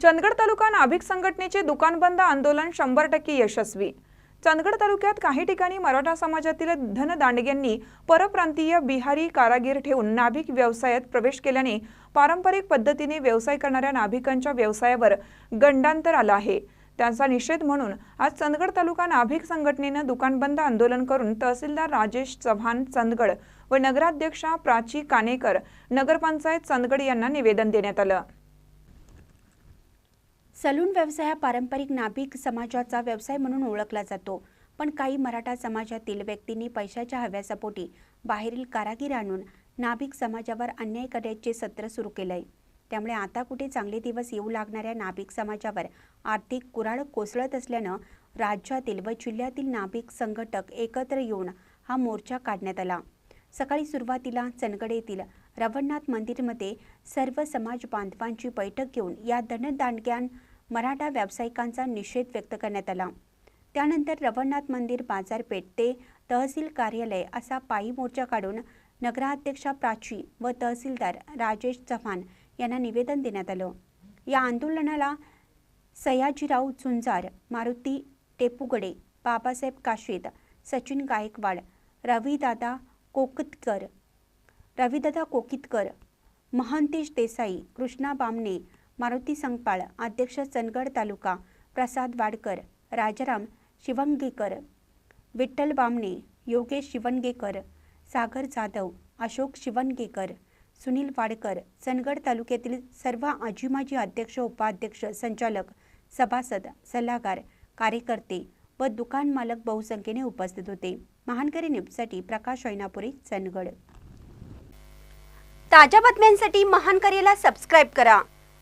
चंदगड तालुका नाभिक संघटनेचे दुकान बंद आंदोलन शंभर टक्के यशस्वी. चंदगड तालुक्यात काही ठिकाणी मराठा समाजातील धनदांडग्यांनी परप्रांतीय बिहारी कारागीर ठेवून नाभिक व्यवसायात प्रवेश केल्याने पारंपरिक पद्धतीने व्यवसाय करणाऱ्या नाभिकांच्या व्यवसायावर गंडांतर आलं आहे. त्यांचा निषेध म्हणून आज चंदगड तालुका नाभिक संघटनेनं दुकान बंद आंदोलन करून तहसीलदार राजेश चव्हाण चंदगड व नगराध्यक्षा प्राची कानेकर नगरपंचायत चंदगड यांना निवेदन देण्यात आलं. सलून व्यवसाय हा पारंपरिक नाभिक समाजाचा व्यवसाय म्हणून ओळखला जातो. पण काही मराठा समाजातील व्यक्तींनी पैशाच्या हव्यासापोटी बाहेरील कारागीर आणून नाभिक समाजावर अन्याय करण्याचे सत्र सुरू केलंय. त्यामुळे आता कुठे चांगले दिवस येऊ लागणाऱ्या नाभिक समाजावर आर्थिक कुऱ्हाड कोसळत असल्यानं राज्यातील व जिल्ह्यातील नाभिक संघटक एकत्र येऊन हा मोर्चा काढण्यात आला. सकाळी सुरुवातीला चनगड येथील रवणनाथ मंदिरमध्ये सर्व समाज बांधवांची बैठक घेऊन या धनदांडग्यां मराठा व्यावसायिकांचा निषेध व्यक्त करण्यात आला. त्यानंतर रवणनाथ मंदिर बाजारपेठ ते तहसील कार्यालय असा पायी मोर्चा काढून नगराध्यक्षा प्राची व तहसीलदार राजेश चव्हाण यांना निवेदन देण्यात आलं. या आंदोलनाला सयाजीराव झुंजार मारुती टेपुगडे बाबासाहेब काशीद सचिन गायकवाड रवीदादा कोकतकर रवीदादा कोकितकर महंतेश देसाई कृष्णा बामणे मारुती संगपाळ अध्यक्ष चंदगड तालुका प्रसाद वाडकर राजाराम शिवंगेकर विठ्ठल बामणे योगेश शिवणगेकर सागर जाधव अशोक शिवणगेकर सुनील वाडकर चंदगड तालुक्यातील सर्व आजीमाजी अध्यक्ष उपाध्यक्ष संचालक सभासद सल्लागार कार्यकर्ते व दुकान मालक बहुसंख्येने उपस्थित होते. महानकरी न्यूजसाठी प्रकाश ऐनापुरे चंदगड. ताज्या बातम्यांसाठी महानकरीला सबस्क्राईब करा.